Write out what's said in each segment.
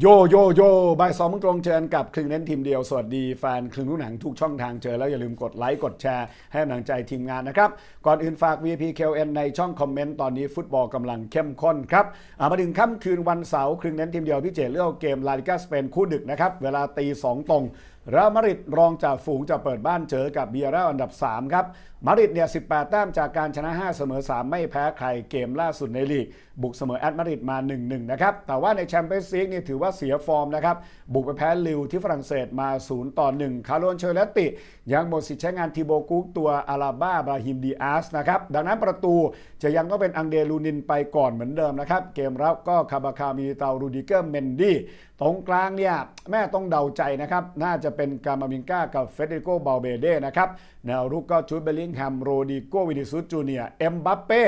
โยโยโยบ่ายสองมังตรงเชิญกับครึ่งเน้นทีมเดียว สวัสดีแฟนครึ่งรู้หนังทุกช่องทางเจอแล้วอย่าลืมกดไลค์ กดแชร์ ให้กำลังใจทีมงานนะครับ ก่อนอื่นฝาก VPKN ในช่องคอมเมนต์ตอนนี้ฟุตบอลกำลังเข้มข้นครับามาถึงค่ำคืนวันเสาร์ครึ่งเน้นทีมเดียวพี่เจเลือกเกมลาลิกาสเปนคู่ดึกนะครับ เวลาตีสองตรงเรอัลมาดริดรองจากฝูงจะเปิดบ้านเจอกับเบียร์อันดับ 3 ครับ มาดริดเนี่ย 18 แต้มจากการชนะ 5 เสมอ 3 ไม่แพ้ใครเกมล่าสุดในลีก บุกเสมอแอตมาดริดมา 1-1 นะครับ แต่ว่าในแชมเปี้ยนส์ลีกนี่ถือว่าเสียฟอร์มนะครับ บุกไปแพ้ลิวที่ฝรั่งเศสมา 0 ต่อ 1 คาร์โลนเชเลตติ ยังหมดสิทธิ์ใช้งานทีโบกุกตัวอาราบ้าบราฮิมดีอาสนะครับ ดังนั้นประตูจะยังต้องเป็นอังเดลูนินไปก่อนเหมือนเดิมนะครับ เกมรับก็คาบาคามิลิเตารูดิเกอร์เมนดี้ ตรงกลางเนี่ยแม่ต้องเดาใจนะครับ น่าจะเป็นกามามิงกากับเฟเดริโกเบลเบเดนะครับแนวรุกก็จูดเบลลิงแฮมโรดิโกวินิซุสจูเนียเอ็มบัปเป้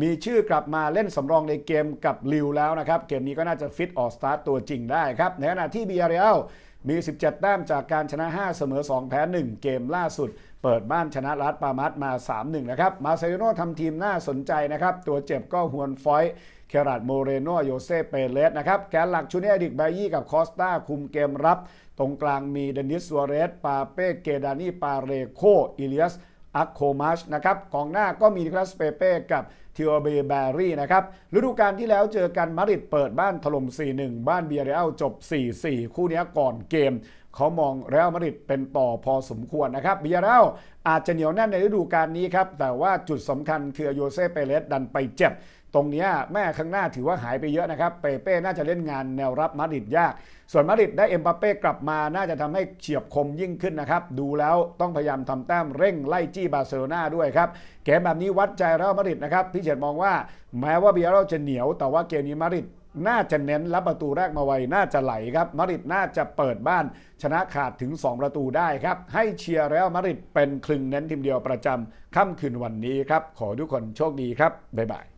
มีชื่อกลับมาเล่นสำรองในเกมกับลิวแล้วนะครับ เกมนี้ก็น่าจะฟิตออกสตาร์ตตัวจริงได้ครับในขณะที่บีอาร์เรอัล มี 17 แต้มจากการชนะ 5 เสมอ 2 แพ้ 1 เกมล่าสุด เปิดบ้านชนะรัฐปามัดมา 3-1 นะครับ มาเซโนทำทีมน่าสนใจนะครับ ตัวเจ็บก็ฮวนฟอยเคราดโมเรโนโยเซเปเรสนะครับแกนหลักชูเนียดิกไบยี่กับคอสตาคุมเกมรับ ตรงกลางมีเดนิสซัวเรส ปาเป้ เกดานีปาเรโค อิเลียส อัคโคมัชนะครับกองหน้าก็มีนิคลัสเปเป้กับทิโอเบแบรี่นะครับฤดูกาลที่แล้วเจอกันมาริดเปิดบ้านถล่ม 4-1 บ้านเบียร์เรอัลจบ 4-4 คู่นี้ก่อนเกม เขามองเรอัลมาดริดเป็นต่อพอสมควรนะครับเบียร์เรอัลอาจจะเหนียวแน่นในฤดูกาลนี้ครับแต่ว่าจุดสำคัญคือโยเซเปเรสดันไปเจ็บ ตรงนี้แม่ข้างหน้าถือว่าหายไปเยอะนะครับ เปเป้น่าจะเล่นงานแนวรับมาดริดยาก ส่วนมาดริดได้เอ็มบัปเป้กลับมาน่าจะทำให้เฉียบคมยิ่งขึ้นนะครับ ดูแล้วต้องพยายามทำแต้มเร่งไล่จี้บาร์เซโลนาด้วยครับ เกมแบบนี้วัดใจเรอัลมาดริดนะครับ พี่เจตมองว่าแม้ว่าเบียร์เราจะเหนียว แต่ว่าเกมนี้มาดริดน่าจะเน้นรับประตูแรกมาไว น่าจะไหลครับ มาดริดน่าจะเปิดบ้าน ชนะขาดถึง 2 ประตูได้ครับ ให้เชียร์แล้วมาดริดเป็นคลึงเน้นทีมเดียวประจำค่ำคืนวันนี้ครับ ขอทุกคนโชคดีครับ บ๊ายบาย